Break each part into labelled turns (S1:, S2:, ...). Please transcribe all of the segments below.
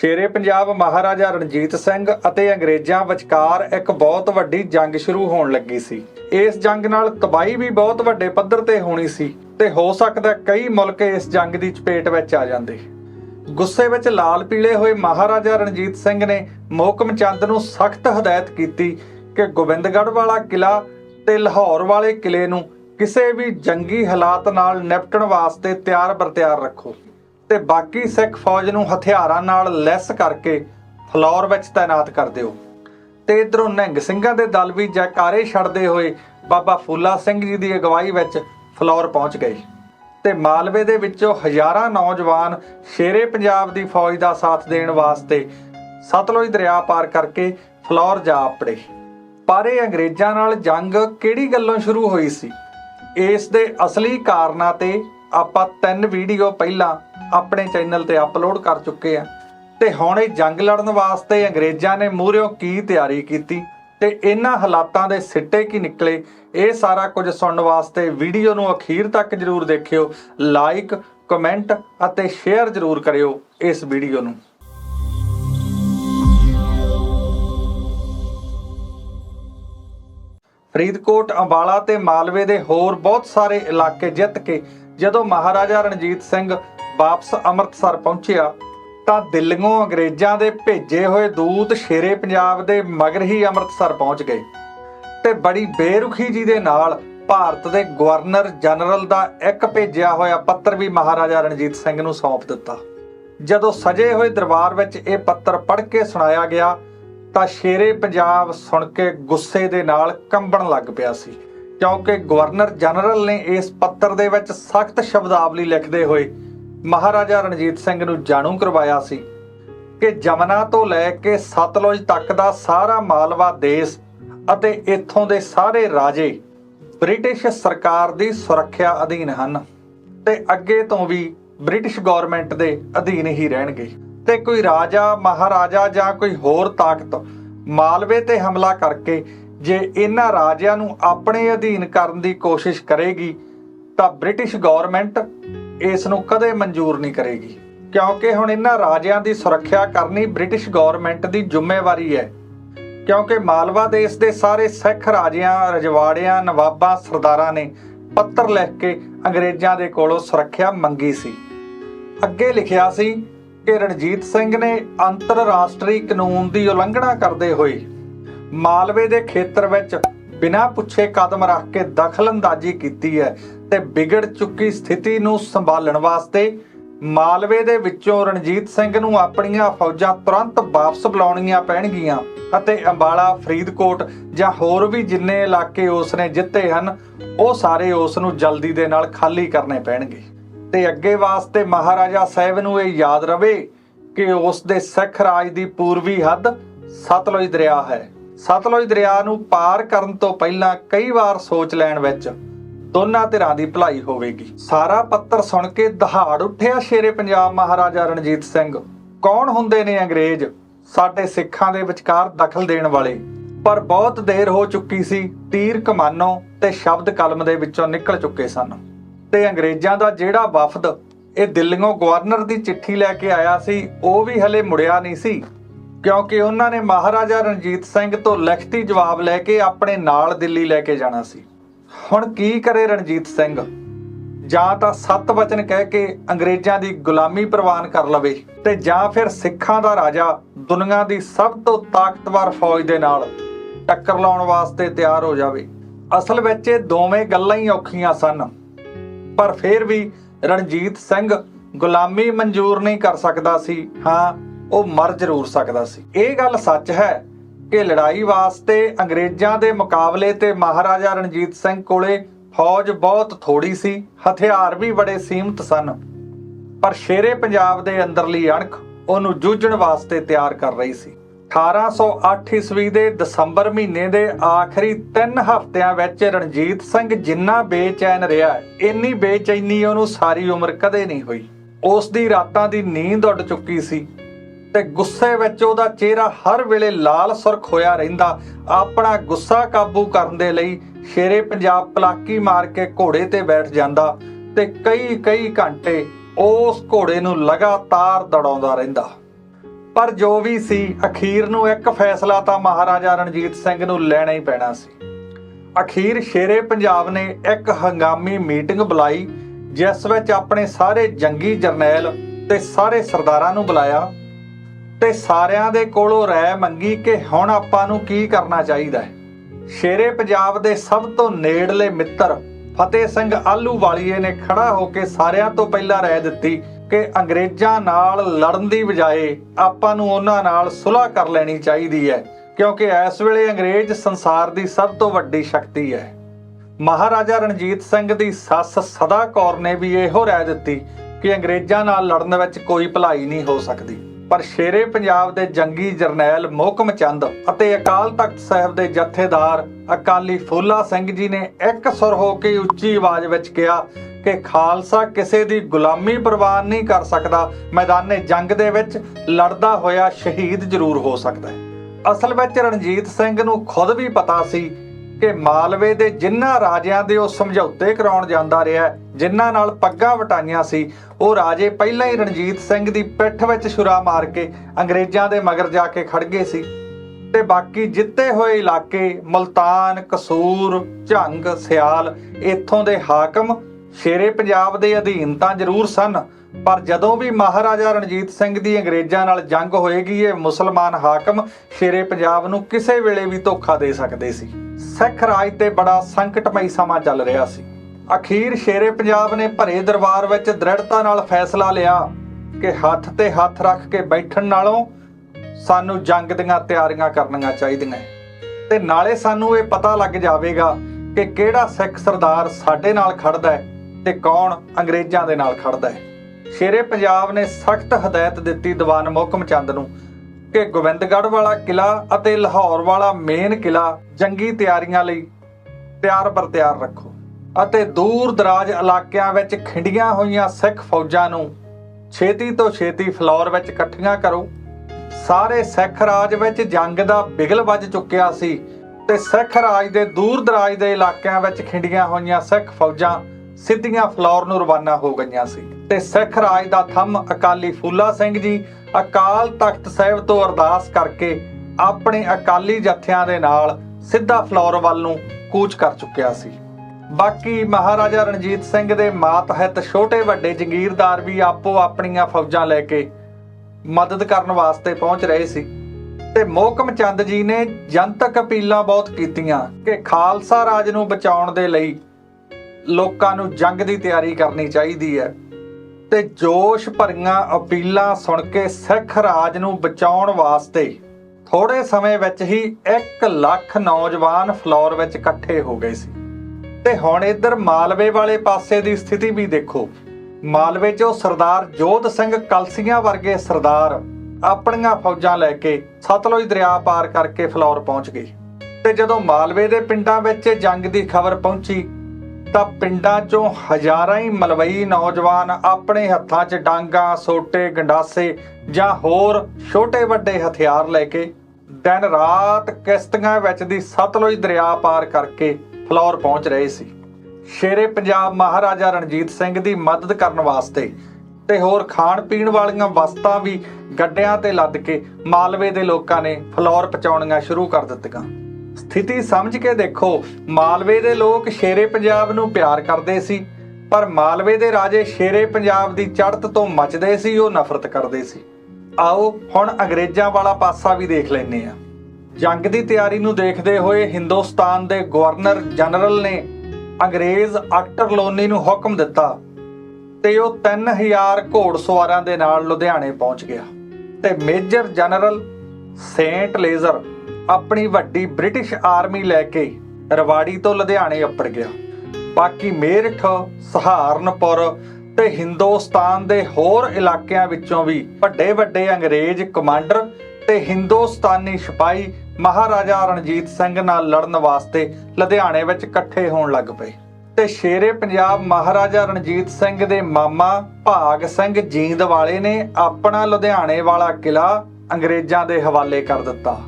S1: ਸ਼ੇਰੇ ਪੰਜਾਬ ਮਹਾਰਾਜਾ ਰਣਜੀਤ ਸਿੰਘ ਅਤੇ ਅੰਗਰੇਜ਼ਾਂ ਵਿਚਕਾਰ ਇੱਕ ਬਹੁਤ ਵੱਡੀ ਜੰਗ ਸ਼ੁਰੂ ਹੋਣ ਲੱਗੀ ਸੀ। ਇਸ ਜੰਗ ਨਾਲ ਤਬਾਹੀ ਵੀ ਬਹੁਤ ਵੱਡੇ ਪੱਧਰ ਤੇ ਹੋਣੀ ਸੀ ਤੇ ਹੋ ਸਕਦਾ ਕਈ ਮੁਲਕ ਇਸ ਜੰਗ ਦੀ ਚਪੇਟ ਵਿੱਚ ਆ ਜਾਂਦੇ। ਗੁੱਸੇ ਵਿੱਚ ਲਾਲ ਪੀਲੇ ਹੋਏ ਮਹਾਰਾਜਾ ਰਣਜੀਤ ਸਿੰਘ ਨੇ ਮੋਹਕਮ ਚੰਦ ਨੂੰ ਸਖਤ ਹਦਾਇਤ ਕੀਤੀ ਕਿ ਗੋਬਿੰਦਗੜ੍ਹ ਵਾਲਾ ਕਿਲਾ ਤੇ ਲਾਹੌਰ ਵਾਲੇ ਕਿਲੇ ਨੂੰ ਕਿਸੇ ਵੀ ਜੰਗੀ ਹਾਲਾਤ ਨਾਲ ਨਿਪਟਣ ਵਾਸਤੇ ਤਿਆਰ ਬਰਤਿਆਰ ਰੱਖੋ। ਤੇ ਬਾਕੀ ਸਿੱਖ ਫੌਜ ਨੂੰ ਹਥਿਆਰਾਂ ਨਾਲ ਲੈਸ ਕਰਕੇ ਫਲੌਰ ਵਿੱਚ ਤਾਇਨਾਤ ਕਰ ਦਿਓ। ਤੇ ਇਧਰੋਂ ਨਿਹੰਗ ਸਿੰਘਾਂ ਦੇ ਦਲ ਵੀ ਜੈਕਾਰੇ ਛੱਡਦੇ ਹੋਏ ਬਾਬਾ ਫੂਲਾ ਸਿੰਘ ਜੀ ਦੀ ਅਗਵਾਈ ਵਿੱਚ ਫਲੌਰ ਪਹੁੰਚ ਗਏ। ਤੇ ਮਾਲਵੇ ਦੇ ਵਿੱਚੋਂ ਹਜ਼ਾਰਾਂ ਨੌਜਵਾਨ ਸ਼ੇਰੇ ਪੰਜਾਬ ਦੀ ਫੌਜ ਦਾ ਸਾਥ ਦੇਣ ਵਾਸਤੇ ਸਤਲੁਜ ਦਰਿਆ ਪਾਰ ਕਰਕੇ ਫਲੌਰ ਜਾ ਆਪੜੇ ਪਰ ਇਹ ਅੰਗਰੇਜ਼ਾਂ ਨਾਲ ਜੰਗ ਕਿਹੜੀ ਗੱਲੋਂ ਸ਼ੁਰੂ ਹੋਈ ਸੀ? ਇਸ ਦੇ ਅਸਲੀ ਕਾਰਨਾਂ ਤੇ ਆਪਾਂ ਤਿੰਨ ਵੀਡੀਓ ਪਹਿਲਾਂ ਆਪਣੇ ਚੈਨਲ ਤੇ ਅਪਲੋਡ ਕਰ ਚੁੱਕੇ ਆ। ਤੇ ਹੁਣ ਇਹ ਜੰਗ ਲੜਨ ਵਾਸਤੇ ਅੰਗਰੇਜ਼ਾਂ ਨੇ ਮੂਹਰਿਓਂ ਕੀ ਤਿਆਰੀ ਕੀਤੀ ਤੇ ਇਹਨਾਂ ਹਾਲਾਤਾਂ ਦੇ ਸਿੱਟੇ ਕੀ ਨਿਕਲੇ, ਇਹ ਸਾਰਾ ਕੁਝ ਸੁਣਨ ਵਾਸਤੇ ਵੀਡੀਓ ਨੂੰ ਅਖੀਰ ਤੱਕ ਜਰੂਰ ਦੇਖਿਓ ਲਾਈਕ ਕਮੈਂਟ ਅਤੇ ਸ਼ੇਅਰ ਜਰੂਰ ਕਰਿਓ ਇਸ ਵੀਡੀਓ ਨੂੰ। ਫਰੀਦਕੋਟ, ਅੰਬਾਲਾ ਤੇ ਮਾਲਵੇ ਦੇ ਹੋਰ ਬਹੁਤ ਸਾਰੇ ਇਲਾਕੇ ਜਿੱਤ ਕੇ ਜਦੋਂ ਮਹਾਰਾਜਾ ਰਣਜੀਤ ਸਿੰਘ ਵਾਪਸ ਅੰਮ੍ਰਿਤਸਰ ਪਹੁੰਚਿਆ ਤਾਂ ਦਿੱਲੀੋਂ ਅੰਗਰੇਜ਼ਾਂ ਦੇ ਭੇਜੇ ਹੋਏ ਦੂਤ ਸ਼ੇਰੇ ਪੰਜਾਬ ਦੇ ਮਗਰ ਹੀ ਅੰਮ੍ਰਿਤਸਰ ਪਹੁੰਚ ਗਏ ਤੇ ਬੜੀ ਬੇਰੁਖੀ ਜੀ ਦੇ ਨਾਲ ਭਾਰਤ ਦੇ ਗਵਰਨਰ ਜਨਰਲ ਦਾ ਇੱਕ ਭੇਜਿਆ ਹੋਇਆ ਪੱਤਰ ਵੀ ਮਹਾਰਾਜਾ ਰਣਜੀਤ ਸਿੰਘ ਨੂੰ ਸੌਂਪ ਦਿੱਤਾ। ਜਦੋਂ ਸਜੇ ਹੋਏ ਦਰਬਾਰ ਵਿੱਚ ਇਹ ਪੱਤਰ ਪੜ੍ਹ ਕੇ ਸੁਣਾਇਆ ਗਿਆ ਤਾਂ ਸ਼ੇਰੇ ਪੰਜਾਬ ਸੁਣ ਕੇ ਗੁੱਸੇ ਦੇ ਨਾਲ ਕੰਬਣ ਲੱਗ ਪਿਆ ਸੀ, ਕਿਉਂਕਿ ਗਵਰਨਰ ਜਨਰਲ ਨੇ ਇਸ ਪੱਤਰ ਦੇ ਵਿੱਚ ਸਖਤ ਸ਼ਬਦਾਵਲੀ ਲਿਖਦੇ ਹੋਏ ਮਹਾਰਾਜਾ ਰਣਜੀਤ ਸਿੰਘ ਨੂੰ ਜਾਣੂ ਕਰਵਾਇਆ ਸੀ ਕਿ ਜਮਨਾ ਤੋਂ ਲੈ ਕੇ ਸਤਲੁਜ ਤੱਕ ਦਾ ਸਾਰਾ ਮਾਲਵਾ ਦੇਸ਼ ਅਤੇ ਇੱਥੋਂ ਦੇ ਸਾਰੇ ਰਾਜੇ ਬ੍ਰਿਟਿਸ਼ ਸਰਕਾਰ ਦੀ ਸੁਰੱਖਿਆ ਅਧੀਨ ਹਨ ਤੇ ਅੱਗੇ ਤੋਂ ਵੀ ਬ੍ਰਿਟਿਸ਼ ਗਵਰਨਮੈਂਟ ਦੇ ਅਧੀਨ ਹੀ ਰਹਿਣਗੇ। ਤੇ ਕੋਈ ਰਾਜਾ, ਮਹਾਰਾਜਾ ਜਾਂ ਕੋਈ ਹੋਰ ਤਾਕਤ ਮਾਲਵੇ ਤੇ ਹਮਲਾ ਕਰਕੇ ਜੇ ਇਹਨਾਂ ਰਾਜਿਆਂ ਨੂੰ ਆਪਣੇ ਅਧੀਨ ਕਰਨ ਦੀ ਕੋਸ਼ਿਸ਼ ਕਰੇਗੀ ਤਾਂ ਬ੍ਰਿਟਿਸ਼ ਗਵਰਨਮੈਂਟ ਇਸ ਨੂੰ ਕਦੇ ਮਨਜ਼ੂਰ ਨਹੀਂ ਕਰੇਗੀ। ਕਿਉਂਕਿ ਹੁਣ ਇਹਨਾਂ ਰਾਜਿਆਂ ਦੀ ਸੁਰੱਖਿਆ ਕਰਨੀ ਬ੍ਰਿਟਿਸ਼ ਗਵਰਨਮੈਂਟ ਦੀ ਜ਼ਿੰਮੇਵਾਰੀ ਹੈ। ਕਿਉਂਕਿ ਮਾਲਵਾ ਦੇਸ਼ ਦੇ ਸਾਰੇ ਸਿੱਖ ਰਾਜਿਆਂ, ਰਜਵਾੜਿਆਂ, ਨਵਾਬਾਂ, ਸਰਦਾਰਾਂ ਨੇ ਪੱਤਰ ਲਿਖ ਕੇ ਅੰਗਰੇਜ਼ਾਂ ਦੇ ਕੋਲੋਂ ਸੁਰੱਖਿਆ ਮੰਗੀ ਸੀ। ਅੱਗੇ ਲਿਖਿਆ ਸੀ ਕਿ ਰਣਜੀਤ ਸਿੰਘ ਨੇ ਅੰਤਰਰਾਸ਼ਟਰੀ ਕਾਨੂੰਨ ਦੀ ਉਲੰਘਣਾ ਕਰਦੇ ਹੋਏ ਮਾਲਵੇ ਦੇ ਖੇਤਰ ਵਿੱਚ ਬਿਨਾਂ ਪੁੱਛੇ ਕਦਮ ਰੱਖ ਕੇ ਦਖਲਅੰਦਾਜ਼ੀ ਕੀਤੀ ਹੈ। ਤੇ ਵਿਗੜ ਚੁੱਕੀ ਸਥਿਤੀ ਨੂੰ ਸੰਭਾਲਣ ਵਾਸਤੇ ਮਾਲਵੇ ਦੇ ਵਿੱਚੋਂ ਰਣਜੀਤ ਸਿੰਘ ਨੂੰ ਆਪਣੀਆਂ ਫੌਜਾਂ ਤੁਰੰਤ ਵਾਪਸ ਬੁਲਾਉਣੀਆਂ ਪੈਣਗੀਆਂ ਅਤੇ ਅੰਬਾਲਾ, ਫਰੀਦਕੋਟ ਜਾਂ ਹੋਰ ਵੀ ਜਿੰਨੇ ਇਲਾਕੇ ਉਸ ਜਿੱਤੇ ਹਨ, ਉਹ ਸਾਰੇ ਉਸ ਨੂੰ ਜਲਦੀ ਦੇ ਨਾਲ ਖਾਲੀ ਕਰਨੇ ਪੈਣਗੇ। ਤੇ ਅੱਗੇ ਵਾਸਤੇ ਮਹਾਰਾਜਾ ਸਾਹਿਬ ਨੂੰ ਇਹ ਯਾਦ ਰਵੇ ਕਿ ਉਸ ਦੇ ਸਿੱਖ ਰਾਜ ਦੀ ਪੂਰਬੀ ਹੱਦ ਸਤਲੁਜ ਦਰਿਆ ਹੈ। ਸਤਲੁਜ ਦਰਿਆ ਨੂੰ ਪਾਰ ਕਰਨ ਤੋਂ ਪਹਿਲਾਂ ਕਈ ਵਾਰ ਸੋਚ ਲੈਣ ਵਿੱਚ ਦੋਨਾਂ ਧਿਰਾਂ ਦੀ ਭਲਾਈ ਹੋਵੇਗੀ। ਸਾਰਾ ਪੱਤਰ ਸੁਣ ਕੇ ਦਹਾੜ ਉੱਠਿਆ ਸ਼ੇਰੇ ਪੰਜਾਬ ਮਹਾਰਾਜਾ ਰਣਜੀਤ ਸਿੰਘ। ਕੌਣ ਹੁੰਦੇ ਨੇ ਅੰਗਰੇਜ਼? ਸਾਡੇ ਸਿੱਖਾਂ ਦੇ ਵਿਚਕਾਰ ਦਖਲ ਦੇਣ ਵਾਲੇ। ਪਰ ਬਹੁਤ ਦੇਰ ਹੋ ਚੁੱਕੀ ਸੀ, ਤੀਰ ਕਮਾਨੋਂ ਤੇ ਸ਼ਬਦ ਕਲਮ ਦੇ ਵਿੱਚੋਂ ਨਿਕਲ ਚੁੱਕੇ ਸਨ। ਤੇ ਅੰਗਰੇਜ਼ਾਂ ਦਾ ਜਿਹੜਾ ਵਫਦ, ਇਹ ਦਿੱਲੀੋਂ ਗਵਰਨਰ ਦੀ ਚਿੱਠੀ ਲੈ ਕੇ ਆਇਆ ਸੀ, ਉਹ ਵੀ ਹਲੇ ਮੁੜਿਆ ਨਹੀਂ ਸੀ। ਕਿਉਂਕਿ ਉਹਨਾਂ ਨੇ ਮਹਾਰਾਜਾ ਰਣਜੀਤ ਸਿੰਘ ਤੋਂ ਲਿਖਤੀ ਜਵਾਬ ਲੈ ਕੇ ਆਪਣੇ ਨਾਲ ਦਿੱਲੀ ਲੈ ਕੇ ਜਾਣਾ ਸੀ। ਹੁਣ ਕੀ ਕਰੇ ਰਣਜੀਤ ਸਿੰਘ? ਜਾਂ ਤਾਂ ਸੱਤ ਵਚਨ ਕਹਿ ਕੇ ਅੰਗਰੇਜ਼ਾਂ ਦੀ ਗੁਲਾਮੀ ਪ੍ਰਵਾਨ ਕਰ ਲਵੇ ਤੇ ਜਾਂ ਫਿਰ ਸਿੱਖਾਂ ਦਾ ਰਾਜਾ ਦੁਨੀਆ ਦੀ ਸਭ ਤੋਂ ਤਾਕਤਵਰ ਫੌਜ ਦੇ ਨਾਲ ਟੱਕਰ ਲਾਉਣ ਵਾਸਤੇ ਤਿਆਰ ਹੋ ਜਾਵੇ। ਅਸਲ ਵਿੱਚ ਇਹ ਦੋਵੇਂ ਗੱਲਾਂ ਹੀ ਔਖੀਆਂ ਸਨ। ਪਰ ਫਿਰ ਵੀ ਰਣਜੀਤ ਸਿੰਘ ਗੁਲਾਮੀ ਮਨਜ਼ੂਰ ਨਹੀਂ ਕਰ ਸਕਦਾ ਸੀ। ਹਾਂ, ਉਹ ਮਰ ਜ਼ਰੂਰ ਸਕਦਾ ਸੀ। ਇਹ ਗੱਲ ਸੱਚ ਹੈ ਕਿ ਲੜਾਈ ਵਾਸਤੇ ਅੰਗਰੇਜ਼ਾਂ ਦੇ ਮੁਕਾਬਲੇ ਤੇ ਮਹਾਰਾਜਾ ਰਣਜੀਤ ਸਿੰਘ ਕੋਲੇ ਫੌਜ ਬਹੁਤ ਥੋੜੀ ਸੀ, ਹਥਿਆਰ ਵੀ ਬੜੇ ਸੀਮਤ ਸਨ। ਪਰ ਸ਼ੇਰੇ ਪੰਜਾਬ ਦੇ ਅੰਦਰਲੀ ਅਣਖ ਉਹਨੂੰ ਜੂਝਣ ਵਾਸਤੇ ਤਿਆਰ ਕਰ ਰਹੀ ਸੀ। 1808 ਈਸਵੀ ਦੇ ਦਸੰਬਰ ਮਹੀਨੇ ਦੇ ਆਖਰੀ 3 ਹਫ਼ਤਿਆਂ ਵਿੱਚ ਰਣਜੀਤ ਸਿੰਘ ਜਿੰਨਾ ਬੇਚੈਨ ਰਿਹਾ, ਇੰਨੀ ਬੇਚੈਨੀ ਉਹਨੂੰ ਸਾਰੀ ਉਮਰ ਕਦੇ ਨਹੀਂ ਹੋਈ। ਉਸ ਦੀ ਰਾਤਾਂ ਦੀ ਨੀਂਦ ਉੱਡ ਚੁੱਕੀ ਸੀ। ਤੇ ਗੁੱਸੇ ਵਿੱਚ ਉਹਦਾ ਚਿਹਰਾ ਹਰ ਵੇਲੇ ਲਾਲ ਸੁਰਖ ਹੋਇਆ ਰਹਿੰਦਾ। ਆਪਣਾ ਗੁੱਸਾ ਕਾਬੂ ਕਰਨ ਦੇ ਲਈ ਸ਼ੇਰੇ ਪੰਜਾਬ ਪਲਾਕੀ ਮਾਰ ਕੇ ਘੋੜੇ ਤੇ ਬੈਠ ਜਾਂਦਾ ਤੇ ਕਈ ਕਈ ਘੰਟੇ ਉਸ ਘੋੜੇ ਨੂੰ ਲਗਾਤਾਰ ਦੜਾਉਂਦਾ ਰਹਿੰਦਾ। ਪਰ ਜੋ ਵੀ ਸੀ, ਅਖੀਰ ਨੂੰ ਇੱਕ ਫੈਸਲਾ ਤਾਂ ਮਹਾਰਾਜਾ ਰਣਜੀਤ ਸਿੰਘ ਨੂੰ ਲੈਣਾ ਹੀ ਪੈਣਾ ਸੀ। ਅਖੀਰ ਸ਼ੇਰੇ ਪੰਜਾਬ ਨੇ ਇੱਕ ਹੰਗਾਮੀ ਮੀਟਿੰਗ ਬੁਲਾਈ, ਜਿਸ ਵਿੱਚ ਆਪਣੇ ਸਾਰੇ ਜੰਗੀ ਜਰਨੈਲ ਤੇ ਸਾਰੇ ਸਰਦਾਰਾਂ ਨੂੰ ਬੁਲਾਇਆ। ਤੇ ਸਾਰਿਆਂ ਦੇ ਕੋਲੋਂ ਰਾਏ ਮੰਗੀ ਕਿ ਹੁਣ ਆਪਾਂ ਨੂੰ ਕੀ ਕਰਨਾ ਚਾਹੀਦਾ ਹੈ। ਸ਼ੇਰੇ ਪੰਜਾਬ ਦੇ ਸਭ ਤੋਂ ਨੇੜਲੇ ਮਿੱਤਰ ਫਤਿਹ ਸਿੰਘ ਆਲੂ ਵਾਲੀਏ ਨੇ ਖੜਾ ਹੋ ਕੇ ਸਾਰਿਆਂ ਤੋਂ ਪਹਿਲਾਂ ਰਾਏ ਦਿੱਤੀ ਕਿ ਅੰਗਰੇਜ਼ਾਂ ਨਾਲ ਲੜਨ ਦੀ ਬਜਾਏ ਆਪਾਂ ਨੂੰ ਉਹਨਾਂ ਨਾਲ ਸੁਲ੍ਹਾ ਕਰ ਲੈਣੀ ਚਾਹੀਦੀ ਹੈ, ਕਿਉਂਕਿ ਇਸ ਵੇਲੇ ਅੰਗਰੇਜ਼ ਸੰਸਾਰ ਦੀ ਸਭ ਤੋਂ ਵੱਡੀ ਸ਼ਕਤੀ ਹੈ। ਮਹਾਰਾਜਾ ਰਣਜੀਤ ਸਿੰਘ ਦੀ ਸੱਸ ਸਦਾ ਕੌਰ ਨੇ ਵੀ ਇਹੋ ਰਾਏ ਦਿੱਤੀ ਕਿ ਅੰਗਰੇਜ਼ਾਂ ਨਾਲ ਲੜਨ ਵਿੱਚ ਕੋਈ ਭਲਾਈ ਨਹੀਂ ਹੋ ਸਕਦੀ। ਪਰ ਸ਼ੇਰੇ ਪੰਜਾਬ ਦੇ ਜੰਗੀ ਜਰਨੈਲ ਮੋਹਕਮ ਚੰਦ ਅਤੇ ਅਕਾਲ ਤਖਤ ਸਾਹਿਬ ਦੇ ਜਥੇਦਾਰ ਅਕਾਲੀ ਫੂਲਾ ਸਿੰਘ ਜੀ ਨੇ ਇੱਕ ਸੁਰ ਹੋ ਕੇ ਉੱਚੀ ਆਵਾਜ਼ ਵਿੱਚ ਕਿਹਾ ਕਿ ਖਾਲਸਾ ਕਿਸੇ ਦੀ ਗੁਲਾਮੀ ਪ੍ਰਵਾਨ ਨਹੀਂ ਕਰ ਸਕਦਾ, ਮੈਦਾਨੇ ਜੰਗ ਦੇ ਵਿੱਚ ਲੜਦਾ ਹੋਇਆ ਸ਼ਹੀਦ ਜ਼ਰੂਰ ਹੋ ਸਕਦਾ ਹੈ। ਅਸਲ ਵਿੱਚ ਰਣਜੀਤ ਸਿੰਘ ਨੂੰ ਖੁਦ ਵੀ ਪਤਾ ਸੀ ਕਿ ਮਾਲਵੇ ਦੇ ਜਿਨ੍ਹਾਂ ਰਾਜਿਆਂ ਦੇ ਉਹ ਸਮਝੌਤੇ ਕਰਾਉਣ ਜਾਂਦਾ ਰਿਹਾ ਹੈ, ਜਿਨ੍ਹਾਂ ਨਾਲ ਪੱਗਾਂ ਵਟਾਈਆਂ ਸੀ ਉਹ ਰਾਜੇ ਪਹਿਲਾਂ ਹੀ ਰਣਜੀਤ ਸਿੰਘ ਦੀ ਪਿੱਠ ਵਿੱਚ ਛੁਰਾ ਮਾਰ ਕੇ ਅੰਗਰੇਜ਼ਾਂ ਦੇ ਮਗਰ ਜਾ ਕੇ ਖੜ ਗਏ ਸੀ ਤੇ ਬਾਕੀ ਜਿੱਤੇ ਹੋਏ ਇਲਾਕੇ ਮਲਤਾਨ ਕਸੂਰ ਝੰਗ ਸਿਆਲ ਇੱਥੋਂ ਦੇ ਹਾਕਮ ਸ਼ੇਰੇ ਪੰਜਾਬ ਦੇ ਅਧੀਨ ਤਾਂ ਜ਼ਰੂਰ ਸਨ, ਪਰ ਜਦੋਂ ਵੀ ਮਹਾਰਾਜਾ ਰਣਜੀਤ ਸਿੰਘ ਦੀ ਅੰਗਰੇਜ਼ਾਂ ਨਾਲ ਜੰਗ ਹੋਏਗੀ, ਇਹ ਮੁਸਲਮਾਨ ਹਾਕਮ ਸ਼ੇਰੇ ਪੰਜਾਬ ਨੂੰ ਕਿਸੇ ਵੇਲੇ ਵੀ ਧੋਖਾ ਦੇ ਸਕਦੇ ਸੀ। ਸਿੱਖ ਰਾਜ ਤੇ ਬੜਾ ਸੰਕਟਮਈ ਸਮਾਂ ਚੱਲ ਰਿਹਾ ਸੀ। ਅਖੀਰ ਸ਼ੇਰੇ ਪੰਜਾਬ ਨੇ ਭਰੇ ਦਰਬਾਰ ਵਿੱਚ ਦ੍ਰਿੜਤਾ ਨਾਲ ਫੈਸਲਾ ਲਿਆ ਕਿ ਹੱਥ ਤੇ ਹੱਥ ਰੱਖ ਕੇ ਬੈਠਣ ਨਾਲੋਂ ਸਾਨੂੰ ਜੰਗ ਦੀਆਂ ਤਿਆਰੀਆਂ ਕਰਨੀਆਂ ਚਾਹੀਦੀਆਂ। ਤੇ ਨਾਲੇ ਸਾਨੂੰ ਇਹ ਪਤਾ ਲੱਗ ਜਾਵੇਗਾ ਕਿ ਕਿਹੜਾ ਸਿੱਖ ਸਰਦਾਰ ਸਾਡੇ ਨਾਲ ਖੜਦਾ ਹੈ। ਤੇ ਕੌਣ ਅੰਗਰੇਜ਼ਾਂ ਦੇ ਨਾਲ ਖੜਦਾ ਹੈ? ਸ਼ੇਰੇ ਪੰਜਾਬ ਨੇ ਸਖਤ ਹਦਾਇਤ ਦਿੱਤੀ ਦੀਵਾਨ ਮੋਹਕਮ ਚੰਦ ਨੂੰ ਕਿ ਗੋਬਿੰਦਗੜ੍ਹ ਵਾਲਾ ਕਿਲਾ ਅਤੇ ਲਾਹੌਰ ਵਾਲਾ ਮੇਨ ਕਿਲਾ ਜੰਗੀ ਤਿਆਰੀਆਂ ਲਈ ਤਿਆਰ ਬਰ ਤਿਆਰ ਰੱਖੋ ਅਤੇ ਦੂਰ ਦਰਾਜ ਇਲਾਕਿਆਂ ਵਿੱਚ ਖਿੰਡੀਆਂ ਹੋਈਆਂ ਸਿੱਖ ਫੌਜਾਂ ਨੂੰ ਛੇਤੀ ਤੋਂ ਛੇਤੀ ਫਲੌਰ ਵਿੱਚ ਇਕੱਠੀਆਂ ਕਰੋ। ਸਾਰੇ ਸਿੱਖ ਰਾਜ ਵਿੱਚ ਜੰਗ ਦਾ ਬਿਗਲ ਵੱਜ ਚੁੱਕਿਆ ਸੀ ਤੇ ਸਿੱਖ ਰਾਜ ਦੇ ਦੂਰ ਦਰਾਜ ਦੇ ਇਲਾਕਿਆਂ ਵਿੱਚ ਖਿੰਡੀਆਂ ਹੋਈਆਂ ਸਿੱਖ ਫੌਜਾਂ ਸਿੱਧੀਆਂ ਫਲੌਰ ਨੂੰ ਰਵਾਨਾ ਹੋ ਗਈਆਂ ਸੀ। ਤੇ ਸਿੱਖ ਰਾਜ ਦਾ ਥੰਮ ਅਕਾਲੀ ਫੂਲਾ ਸਿੰਘ ਜੀ, ਅਕਾਲ ਤਖਤ ਸਾਹਿਬ ਤੋਂ ਅਰਦਾਸ ਕਰਕੇ ਆਪਣੇ ਅਕਾਲੀ ਜਥਿਆਂ ਦੇ ਨਾਲ ਸਿੱਧਾ ਫਲੌਰ ਵੱਲ ਨੂੰ ਕੂਚ ਕਰ ਚੁੱਕਿਆ ਸੀ। ਬਾਕੀ ਮਹਾਰਾਜਾ ਰਣਜੀਤ ਸਿੰਘ ਦੇ ਮਾਤਹਿਤ ਛੋਟੇ ਵੱਡੇ ਜਗੀਰਦਾਰ ਵੀ ਆਪੋ ਆਪਣੀਆਂ ਫੌਜਾਂ ਲੈ ਕੇ ਮਦਦ ਕਰਨ ਵਾਸਤੇ ਪਹੁੰਚ ਰਹੇ ਸੀ। ਤੇ ਮੋਹਕਮ ਚੰਦ ਜੀ ਨੇ ਜਨਤਕ ਅਪੀਲਾਂ ਬਹੁਤ ਕੀਤੀਆਂ ਕਿ ਖਾਲਸਾ ਰਾਜ ਨੂੰ ਬਚਾਉਣ ਦੇ ਲਈ ਲੋਕਾਂ ਨੂੰ ਜੰਗ ਦੀ ਤਿਆਰੀ ਕਰਨੀ ਚਾਹੀਦੀ ਹੈ। ਤੇ ਜੋਸ਼ ਭਰੀਆਂ ਅਪੀਲਾਂ ਸੁਣ ਕੇ ਸਿੱਖ ਰਾਜ ਨੂੰ ਬਚਾਉਣ ਵਾਸਤੇ ਥੋੜੇ ਸਮੇਂ ਵਿੱਚ ਹੀ 1 ਲੱਖ ਨੌਜਵਾਨ ਫਲੌਰ ਵਿੱਚ ਇਕੱਠੇ ਹੋ ਗਏ ਸੀ। ਤੇ ਹੁਣ ਇੱਧਰ ਮਾਲਵੇ ਵਾਲੇ ਪਾਸੇ ਦੀ ਸਥਿਤੀ ਵੀ ਦੇਖੋ। ਮਾਲਵੇ 'ਚੋਂ ਸਰਦਾਰ ਜੋਧ ਸਿੰਘ ਕਲਸੀਆਂ ਵਰਗੇ ਸਰਦਾਰ ਆਪਣੀਆਂ ਫੌਜਾਂ ਲੈ ਕੇ ਸਤਲੁਜ ਦਰਿਆ ਪਾਰ ਕਰਕੇ ਫਲੌਰ ਪਹੁੰਚ ਗਏ। ਤੇ ਜਦੋਂ ਮਾਲਵੇ ਦੇ ਪਿੰਡਾਂ ਵਿੱਚ ਜੰਗ ਦੀ ਖਬਰ ਪਹੁੰਚੀ ਤਾਂ ਪਿੰਡਾਂ 'ਚੋਂ ਹਜ਼ਾਰਾਂ ਹੀ ਮਲਵਈ ਨੌਜਵਾਨ ਆਪਣੇ ਹੱਥਾਂ 'ਚ ਡਾਂਗਾ, ਸੋਟੇ, ਗੰਡਾਸੇ ਜਾਂ ਹੋਰ ਛੋਟੇ ਵੱਡੇ ਹਥਿਆਰ ਲੈ ਕੇ ਦਿਨ ਰਾਤ ਕਿਸ਼ਤੀਆਂ ਵਿੱਚ ਦੀ ਸਤਲੁਜ ਦਰਿਆ ਪਾਰ ਕਰਕੇ ਫਲੌਰ ਪਹੁੰਚ ਰਹੇ ਸੀ। ਸ਼ੇਰੇ ਪੰਜਾਬ ਮਹਾਰਾਜਾ ਰਣਜੀਤ ਸਿੰਘ ਦੀ ਮਦਦ ਕਰਨ ਵਾਸਤੇ ਤੇ ਹੋਰ ਖਾਣ ਪੀਣ ਵਾਲੀਆਂ ਵਸਤਾਂ ਵੀ ਗੱਡਿਆਂ ਤੇ ਲੱਦ ਕੇ ਮਾਲਵੇ ਦੇ ਲੋਕਾਂ ਨੇ ਫਲੌਰ ਪਹੁੰਚਾਉਣੀਆਂ ਸ਼ੁਰੂ ਕਰ ਦਿੱਤੀਆਂ। ਸਥਿਤੀ ਸਮਝ ਕੇ ਦੇਖੋ। ਮਾਲਵੇ ਦੇ ਲੋਕ ਸ਼ੇਰੇ ਪੰਜਾਬ ਨੂੰ ਪਿਆਰ ਕਰਦੇ ਸੀ, ਪਰ ਮਾਲਵੇ ਦੇ ਰਾਜੇ ਸ਼ੇਰੇ ਪੰਜਾਬ ਦੀ ਚੜ੍ਹਤ ਤੋਂ ਮੱਚਦੇ ਸੀ, ਉਹ ਨਫ਼ਰਤ ਕਰਦੇ ਸੀ। ਆਓ, ਹੁਣ ਅੰਗਰੇਜ਼ਾਂ ਵਾਲਾ ਪਾਸਾ ਵੀ ਦੇਖ ਲੈਂਦੇ ਆ ਜੰਗ ਦੀ ਤਿਆਰੀ ਨੂੰ ਦੇਖਦੇ ਹੋਏ ਹਿੰਦੁਸਤਾਨ ਦੇ ਗਵਰਨਰ ਜਨਰਲ ਨੇ ਅੰਗਰੇਜ਼ ਆਕਟਰ ਲੋਨੀ ਨੂੰ ਹੁਕਮ ਦਿੱਤਾ ਤੇ ਉਹ 3000 ਘੋੜਸਵਾਰਾਂ ਦੇ ਨਾਲ ਲੁਧਿਆਣੇ ਪਹੁੰਚ ਗਿਆ ਤੇ ਮੇਜਰ ਜਨਰਲ ਸੇਂਟ ਲੇਜ਼ਰ ਆਪਣੀ ਵੱਡੀ ਬ੍ਰਿਟਿਸ਼ ਆਰਮੀ ਲੈ ਕੇ ਰਵਾੜੀ ਤੋਂ ਲੁਧਿਆਣੇ ਅੱਪੜ ਗਿਆ। ਬਾਕੀ ਮੇਰਠ, ਸਹਾਰਨਪੁਰ ਤੇ ਹਿੰਦੁਸਤਾਨ ਦੇ ਹੋਰ ਇਲਾਕਿਆਂ ਵਿੱਚੋਂ ਵੀ ਵੱਡੇ ਵੱਡੇ ਅੰਗਰੇਜ਼ ਕਮਾਂਡਰ ਤੇ ਹਿੰਦੁਸਤਾਨੀ ਸਿਪਾਹੀ ਮਹਾਰਾਜਾ ਰਣਜੀਤ ਸਿੰਘ ਨਾਲ ਲੜਨ ਵਾਸਤੇ ਲੁਧਿਆਣੇ ਵਿੱਚ ਇਕੱਠੇ ਹੋਣ ਲੱਗ ਪਏ। ਤੇ ਸ਼ੇਰੇ ਪੰਜਾਬ ਮਹਾਰਾਜਾ ਰਣਜੀਤ ਸਿੰਘ ਦੇ ਮਾਮਾ ਭਾਗ ਸਿੰਘ ਜੀਂਦ ਵਾਲੇ ਨੇ ਆਪਣਾ ਲੁਧਿਆਣੇ ਵਾਲਾ ਕਿਲਾ ਅੰਗਰੇਜ਼ਾਂ ਦੇ ਹਵਾਲੇ ਕਰ ਦਿੱਤਾ।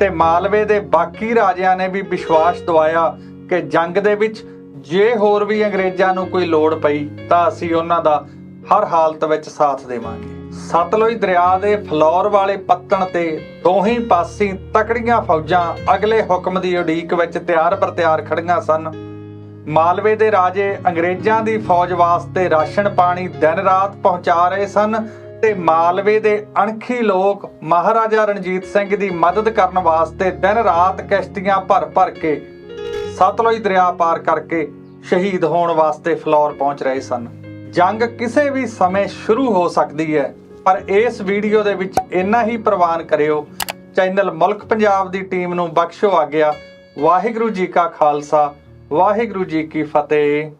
S1: ਤੇ ਮਾਲਵੇ ਦੇ ਬਾਕੀ ਰਾਜਿਆਂ ਨੇ ਵੀ ਵਿਸ਼ਵਾਸ ਦਿਵਾਇਆ ਕਿ ਜੰਗ ਦੇ ਵਿੱਚ ਜੇ ਹੋਰ ਵੀ ਅੰਗਰੇਜ਼ਾਂ ਨੂੰ ਕੋਈ ਲੋੜ ਪਈ ਤਾਂ ਅਸੀਂ ਉਹਨਾਂ ਦਾ ਹਰ ਹਾਲਤ ਵਿੱਚ ਸਾਥ ਦੇਵਾਂਗੇ। ਸਤਲੁਜ ਦਰਿਆ ਦੇ ਫਲੌਰ ਵਾਲੇ ਪੱਤਣ ਤੇ ਦੋਹੀਂ ਪਾਸੇ ਤਕੜੀਆਂ ਫੌਜਾਂ ਅਗਲੇ ਹੁਕਮ ਦੀ ਉਡੀਕ ਵਿੱਚ ਤਿਆਰ ਬਰ ਤਿਆਰ ਖੜੀਆਂ ਸਨ। ਮਾਲਵੇ ਦੇ ਰਾਜੇ ਅੰਗਰੇਜ਼ਾਂ ਦੀ ਫੌਜ ਵਾਸਤੇ ਰਾਸ਼ਨ ਪਾਣੀ ਦਿਨ ਰਾਤ ਪਹੁੰਚਾ ਰਹੇ ਸਨ ਤੇ ਮਾਲਵੇ ਦੇ ਅਣਖੀ ਲੋਕ ਮਹਾਰਾਜਾ ਰਣਜੀਤ ਸਿੰਘ ਦੀ ਮਦਦ ਕਰਨ ਵਾਸਤੇ ਦਿਨ ਰਾਤ ਕਿਸ਼ਤੀਆਂ ਭਰ ਭਰ ਕੇ ਸਤਲੁਜ ਦਰਿਆ ਪਾਰ ਕਰਕੇ ਸ਼ਹੀਦ ਹੋਣ ਵਾਸਤੇ ਫਲੌਰ ਪਹੁੰਚ ਰਹੇ ਸਨ। ਜੰਗ ਕਿਸੇ ਵੀ ਸਮੇਂ ਸ਼ੁਰੂ ਹੋ ਸਕਦੀ ਹੈ, ਪਰ ਇਸ ਵੀਡੀਓ ਦੇ ਵਿੱਚ ਇੰਨਾ ਹੀ ਪ੍ਰਵਾਨ ਕਰਿਓ, ਚੈਨਲ ਮੁਲਕ ਪੰਜਾਬ ਦੀ ਟੀਮ ਨੂੰ ਬਖਸ਼ੋ ਆਗਿਆ, ਵਾਹਿਗੁਰੂ ਜੀ ਕਾ ਖਾਲਸਾ, ਵਾਹਿਗੁਰੂ ਜੀ ਕੀ ਫਤਿਹ।